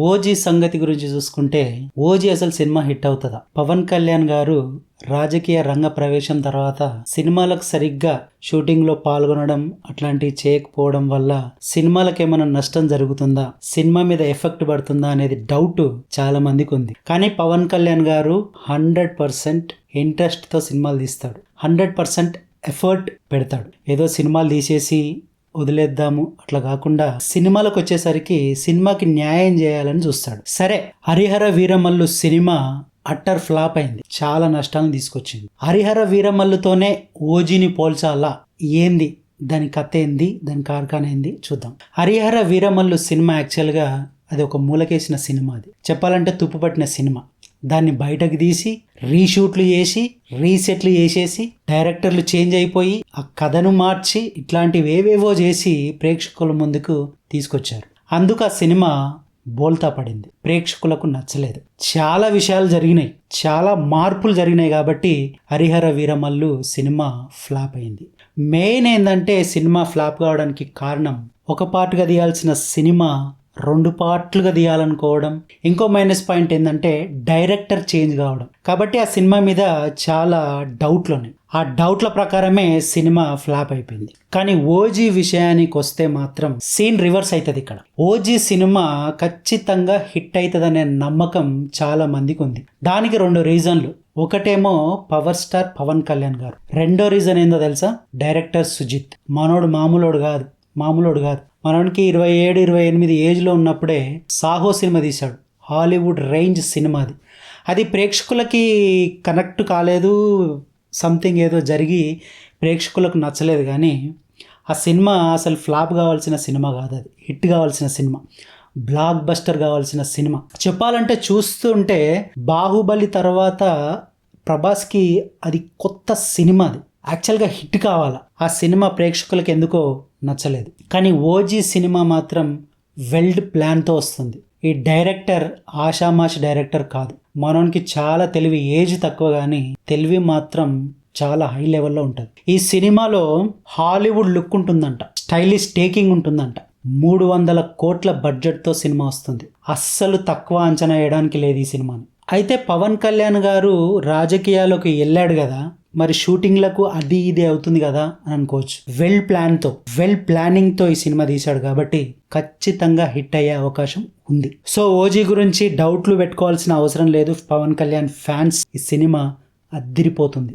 OG సంగతి గురించి చూసుకుంటే ఓజీ అసలు సినిమా హిట్ అవుతుందా? పవన్ కళ్యాణ్ గారు రాజకీయ రంగ ప్రవేశం తర్వాత సినిమాలకు సరిగ్గా షూటింగ్లో పాల్గొనడం అట్లాంటివి చేయకపోవడం వల్ల సినిమాలకు ఏమైనా నష్టం జరుగుతుందా? సినిమా మీద ఎఫెక్ట్ పడుతుందా అనేది డౌట్ చాలా మందికి ఉంది. కానీ పవన్ కళ్యాణ్ గారు హండ్రెడ్ పర్సెంట్ ఇంట్రెస్ట్తో సినిమాలు తీస్తాడు. హండ్రెడ్ పర్సెంట్ ఎఫర్ట్ పెడతాడు. ఏదో సినిమాలు తీసేసి వదిలేద్దాము. అట్లా కాకుండా సినిమాలకు వచ్చేసరికి సినిమాకి న్యాయం చేయాలని చూస్తాడు. సరే హరిహర వీరమల్లు సినిమా అట్టర్ ఫ్లాప్ అయింది. చాలా నష్టాలను తీసుకొచ్చింది. హరిహర వీరమల్లుతోనే ఓజీని పోల్చాలా? ఏంది? దాని కథ ఏంది? దాని కార్ఖాన ఏంది? చూద్దాం. హరిహర వీరమల్లు సినిమా యాక్చువల్గా అది ఒక మూలకేసిన సినిమా అది. చెప్పాలంటే తుప్పుపట్టిన సినిమా. దాన్ని బయటకు తీసి రీషూట్లు చేసి రీసెట్లు చేసేసి డైరెక్టర్లు చేంజ్ అయిపోయి ఆ కథను మార్చి ఇట్లాంటివి ఏవేవో చేసి ప్రేక్షకుల ముందుకు తీసుకొచ్చారు. అందుకు ఆ సినిమా బోల్తా పడింది. ప్రేక్షకులకు నచ్చలేదు. చాలా విషయాలు జరిగినాయి. చాలా మార్పులు జరిగినాయి కాబట్టి హరిహర వీరమల్లు సినిమా ఫ్లాప్ అయింది. మెయిన్ ఏంటంటే సినిమా ఫ్లాప్ కావడానికి కారణం ఒక పాటుగా తీయాల్సిన సినిమా రెండు పార్ట్లుగా తీయాలనుకోవడం. ఇంకో మైనస్ పాయింట్ ఏంటంటే డైరెక్టర్ చేంజ్ కావడం. కాబట్టి ఆ సినిమా మీద చాలా డౌట్లు ఉన్నాయి. ఆ డౌట్ల ప్రకారమే సినిమా ఫ్లాప్ అయిపోయింది. కానీ ఓజీ విషయానికి వస్తే మాత్రం సీన్ రివర్స్ అవుతుంది ఇక్కడ. ఓజీ సినిమా ఖచ్చితంగా హిట్ అవుతుందనే నమ్మకం చాలా మందికి ఉంది. దానికి రెండు రీజన్లు ఒకటేమో పవర్ స్టార్ పవన్ కళ్యాణ్ గారు. రెండో రీజన్ ఏందో తెలుసా? డైరెక్టర్ సుజిత్. మనోడు మామూలోడు కాదు. మామూలుడు కాదు. మనకి ఇరవై ఏడు ఇరవై ఎనిమిది ఏజ్లో ఉన్నప్పుడే సాహో సినిమా తీశాడు. హాలీవుడ్ రేంజ్ సినిమా అది అది ప్రేక్షకులకి కనెక్ట్ కాలేదు సంథింగ్ ఏదో జరిగి ప్రేక్షకులకు నచ్చలేదు కానీ ఆ సినిమా అసలు ఫ్లాప్ కావాల్సిన సినిమా కాదు అది. హిట్ కావాల్సిన సినిమా. బ్లాక్ బస్టర్ కావాల్సిన సినిమా. చెప్పాలంటే చూస్తుంటే బాహుబలి తర్వాత ప్రభాస్కి అది కొత్త సినిమా అది యాక్చువల్గా హిట్ కావాలా. ఆ సినిమా ప్రేక్షకులకు ఎందుకో నచ్చలేదు. కానీ ఓజీ సినిమా మాత్రం వెల్డ్ ప్లాన్తో వస్తుంది. ఈ డైరెక్టర్ ఆషామాష్ డైరెక్టర్ కాదు. మనోనికి చాలా తెలివి ఏజ్ తక్కువ కానీ తెలివి మాత్రం చాలా హై లెవెల్లో ఉంటుంది. ఈ సినిమాలో హాలీవుడ్ లుక్ ఉంటుందంట. స్టైలిష్ టేకింగ్ ఉంటుందంట. మూడు వందల కోట్ల బడ్జెట్తో సినిమా వస్తుంది. అస్సలు తక్కువ అంచనా వేయడానికి లేదు ఈ సినిమాని. అయితే పవన్ కళ్యాణ్ గారు రాజకీయాల్లోకి వెళ్ళాడు కదా మరి షూటింగ్లకు అది ఇది అవుతుంది కదా అని అనుకోవచ్చు. వెల్ ప్లాన్తో వెల్ ప్లానింగ్తో ఈ సినిమా తీశాడు కాబట్టి ఖచ్చితంగా హిట్ అయ్యే అవకాశం ఉంది. సో ఓజీ గురించి డౌట్లు పెట్టుకోవాల్సిన అవసరం లేదు. పవన్ కళ్యాణ్ ఫ్యాన్స్ ఈ సినిమా అద్దిరిపోతుంది.